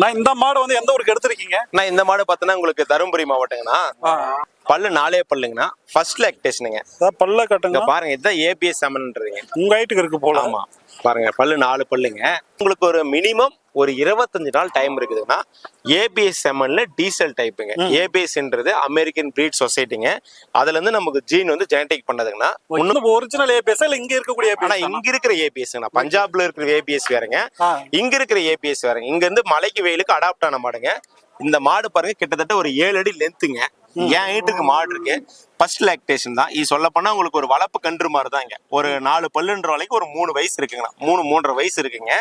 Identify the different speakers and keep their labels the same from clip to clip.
Speaker 1: நான் இந்த மாடு வந்து எந்த ஊருக்கு எடுத்திருக்கீங்க?
Speaker 2: நான் இந்த மாடு பார்த்தோன்னா உங்களுக்கு தருமபுரி மாவட்டங்கண்ணா. பல்லு நாலே பல்லுங்கண்ணா. ஃபர்ஸ்ட் லாக்டேஷனுங்க
Speaker 1: அதான் பல்ல கட்டுங்க.
Speaker 2: பாருங்க இதுதான் ஏபிஎஸ் செமன்றீங்க
Speaker 1: உங்க ஹைட்டுக்கு இருக்கு போல.
Speaker 2: ஆமா. பாருங்க பல்லு நாலு பல்லுங்க. உங்களுக்கு ஒரு மினிமம் ஒரு இருபத்தஞ்சு நாள் டைம் இருக்குதுன்னா ஏபிஎஸ் செமன்ல டீசல் டைப்புங்க ஏபிஎஸ்ன்றது அமெரிக்கன் பிரீட் சொசைட்டிங்க அதுல இருந்து நமக்கு ஜீன் வந்து ஜெனடிக் பண்ணதுங்கன்னா
Speaker 1: இன்னும் ஒரிஜினல் ஏபிஎஸ் இல்ல இங்க இருக்கக்கூடிய
Speaker 2: ஆனா இங்க இருக்கிற ஏபிஎஸ் பஞ்சாப்ல இருக்கிற ஏபிஎஸ் வேறங்க. இங்க இருக்கிற ஏபிஎஸ் வேறங்க. இங்க இருந்து மலைக்கு வெயிலுக்கு அடாப்ட் ஆன மாடுங்க. இந்த மாடு பாருங்க கிட்டத்தட்ட ஒரு ஏழு அடி லென்த்துங்க என் ஹைட்டுக்கு மாடு இருக்கு. ஃபர்ஸ்ட் லாக்டேஷன் தான். இது சொல்ல போனா உங்களுக்கு ஒரு வளர்ப்பு கன்று மாதிரி தாங்க ஒரு நாலு பல்லுன்ற வரைக்கும் ஒரு மூணு வயசு இருக்குங்கண்ணா மூணு மூன்றரை வயசு இருக்குங்க.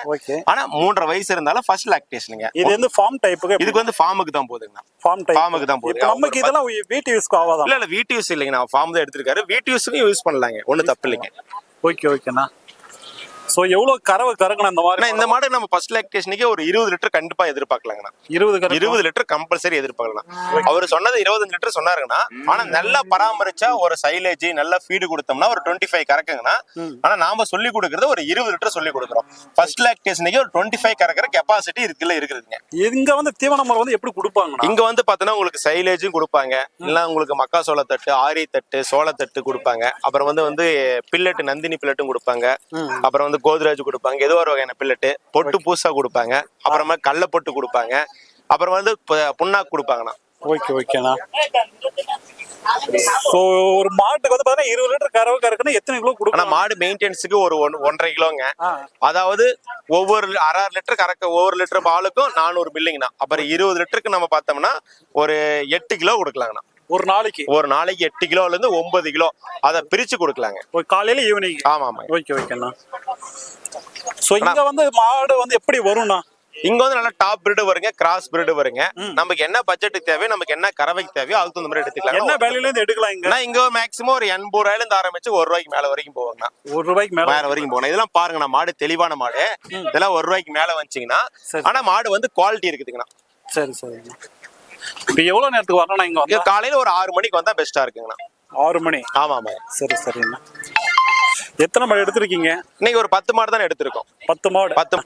Speaker 2: ஆனா மூன்றரை வயசு இருந்தாலும் ஃபர்ஸ்ட் லாக்டேஷனுங்க
Speaker 1: இது வந்து ஃபார்ம் டைப்புக்கு
Speaker 2: இதுக்கு வந்து ஃபார்முக்கு தான் போகுதுங்கண்ணா
Speaker 1: ஃபார்ம் டைப்
Speaker 2: ஃபார்முக்கு தான் போகுது.
Speaker 1: நமக்கு இதெல்லாம் வீட்டு யூஸ்க்கு ஆகாதான்
Speaker 2: இல்ல இல்ல வீட்டு யூஸ் இல்லைங்க. நான் ஃபார்ம் தான் எடுத்திருக்காரு. வீட்டு யூஸுக்கும் யூஸ் பண்ணலாங்க. ஒண்ணும் தப்பு இல்லைங்க.
Speaker 1: ஓகே ஓகேண்ணா. சோ எவ்வளவு கறவை கறக்கணும் இந்த மாதிரி
Speaker 2: இந்த மாடு நம்ம ஃபர்ஸ்ட் லாக்டேஷனுக்கே ஒரு இருபது லிட்டர் கண்டிப்பா எதிர்பார்க்கலாங்கண்ணா.
Speaker 1: இருபது
Speaker 2: இருபது லிட்டர் கம்பல்சரி எதிர்பார்க்கலாம் அவர் சொன்னது இருபத்தஞ்சு லிட்டர் சொன்னாருங்கன்னா ஆனா நல்லா பராமரிச்சா ஒரு சைலேஜ் நல்லா ஃபீடு கொடுத்தோம்னா ஒரு டுவெண்ட்டி ஃபைவ் கறக்குங்கன்னா ஆனா நாம சொல்லி கொடுக்கறது ஒரு இருபது லிட்டர் சொல்லி கொடுக்குறோம். ஃபர்ஸ்ட் லாக்டேஷனுக்கு ஒரு டுவெண்ட்டி ஃபைவ் கறக்கிற கெப்பாசிட்டி இருக்குல்ல இருக்குதுங்க.
Speaker 1: இங்க வந்து தீவன வந்து எப்படி கொடுப்பாங்கண்ணா?
Speaker 2: இங்க வந்து பாத்தீங்கன்னா உங்களுக்கு சைலேஜும் கொடுப்பாங்க. இல்ல உங்களுக்கு மக்காசோள தட்டு ஆரி தட்டு சோளத்தட்டு கொடுப்பாங்க. அப்புறம் வந்து வந்து பில்லட்டு நந்தினி பில்லட்டும் கொடுப்பாங்க. அப்புறம் வந்து கோத்ராஜ் கொடுப்பாங்க. ஏதோ ஒரு வகையான பில்லட்டு பொட்டு பூசா கொடுப்பாங்க. அப்புறமா கடல பொட்டு கொடுப்பாங்க. அப்புறம் வந்து புண்ணாக்கு கொடுப்பாங்கண்ணா.
Speaker 1: ஓகே ஓகேண்ணா ஸோ ஒரு மாட்டுக்கு வந்து பார்த்தீங்கன்னா இருபது லிட்டர் கறவை கறக்குன்னா எத்தனை கிலோ
Speaker 2: ஆனா
Speaker 1: கொடுக்கலாம்
Speaker 2: மாடு மெயின்டெனன்ஸுக்கு ஒரு ஒன்- ஒன்றரை கிலோங்க. அதாவது ஒவ்வொரு அரை லிட்டர் கறக்க ஒவ்வொரு லிட்டர் பாலுக்கும் நானூறு பில்லிங்கண்ணா அப்புறம் இருபது லிட்டருக்கு நம்ம பார்த்தோம்னா ஒரு எட்டு கிலோ கொடுக்கலாங்கண்ணா.
Speaker 1: ஒரு நாளைக்கு?
Speaker 2: ஒரு நாளைக்கு எட்டு கிலோல இருந்து ஒன்பது கிலோ. அதை பிரிச்சு கொடுக்கலாங்க.
Speaker 1: காலையில ஈவினிங்
Speaker 2: ஆமா ஆமா.
Speaker 1: ஓகே ஓகேண்ணா ஸோ இங்க வந்து மாடு வந்து எப்படி வரும்ண்ணா?
Speaker 2: இங்க வந்து நல்லா டாப் பிரீடு வருங்க கிராஸ் பிரீடு வருங்க. நமக்கு என்ன பட்ஜெட்டுக்கு தேவையோ நமக்கு என்ன கறவைக்கு தேவையோ அதுக்கு தகுந்த மாதிரி
Speaker 1: என்ன
Speaker 2: எடுத்துக்கலாம்
Speaker 1: வேலையில இருந்து எடுக்கலாம் இங்க?
Speaker 2: இங்க மேக்ஸிமம் ஒரு எண்பது ரூபாயில இருந்து ஆரம்பிச்சு ஒரு ரூபாய்க்கு மேல வரைக்கும் போவாங்கண்ணா
Speaker 1: ஒரு ரூபாய்க்கு மேல?
Speaker 2: மேல வரைக்கும் போகணும் இதெல்லாம் பாருங்கண்ணா மாடு தெளிவான மாடு. இதெல்லாம் ஒரு ரூபாய்க்கு மேல வந்துச்சிங்கன்னா. ஆனா மாடு வந்து குவாலிட்டி இருக்குதுங்கண்ணா.
Speaker 1: சரி சரிண்ணா இப்போ எவ்வளோ நேரத்துக்கு வரணும்னா இங்கே வந்து?
Speaker 2: காலையில் ஒரு ஆறு மணிக்கு வந்தால் பெஸ்ட்டாக இருக்குங்கண்ணா.
Speaker 1: ஆறு மணி?
Speaker 2: ஆமாம் ஆமாம்
Speaker 1: சரி சரிங்கண்ணா எத்தனை மாடு எடுத்திருக்கீங்க?
Speaker 2: இன்னைக்கு ஒரு பத்து மாடு தானே எடுத்திருக்கோம்.
Speaker 1: பத்து மாடு?
Speaker 2: பத்து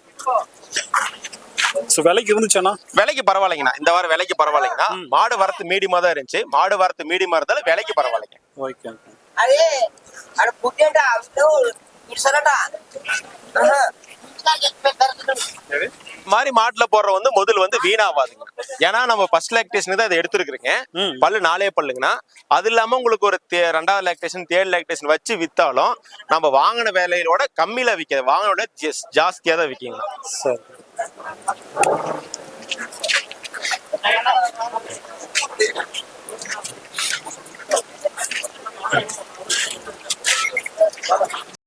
Speaker 1: ஸோ விலைக்கு இருந்துச்சுன்னா
Speaker 2: விலைக்கு பரவாயில்லைங்கண்ணா. இந்த வாரம் விலைக்கு பரவாயில்லைங்கண்ணா. மாடு வரத்து மீடியமாக தான் இருந்துச்சு. மாடு வரத்து மீடியமாக இருந்தாலும் விலைக்கு பரவாயில்லைங்க.
Speaker 1: Okay okay.
Speaker 3: அதே
Speaker 2: அட மாதிரி மாட்டுல போடுற வந்து முதல் வந்து வீணாவாதுங்க. ஏன்னா நம்ம ஃபர்ஸ்ட் லாக்டேஷன் தான் இதை எடுத்துருக்குறீங்க. பல்லு நாலே பல்லுங்கண்ணா அது இல்லாம உங்களுக்கு ஒரு ரெண்டாவது லாக்டேஷன் தேர்ட் லாக்டேஷன் வச்சு வித்தாலும் நம்ம வாங்கின வேலையோட கம்மியில விற்காது வாங்கினோட ஜாஸ்தியா தான் விற்கிங்கண்ணா
Speaker 1: சரி.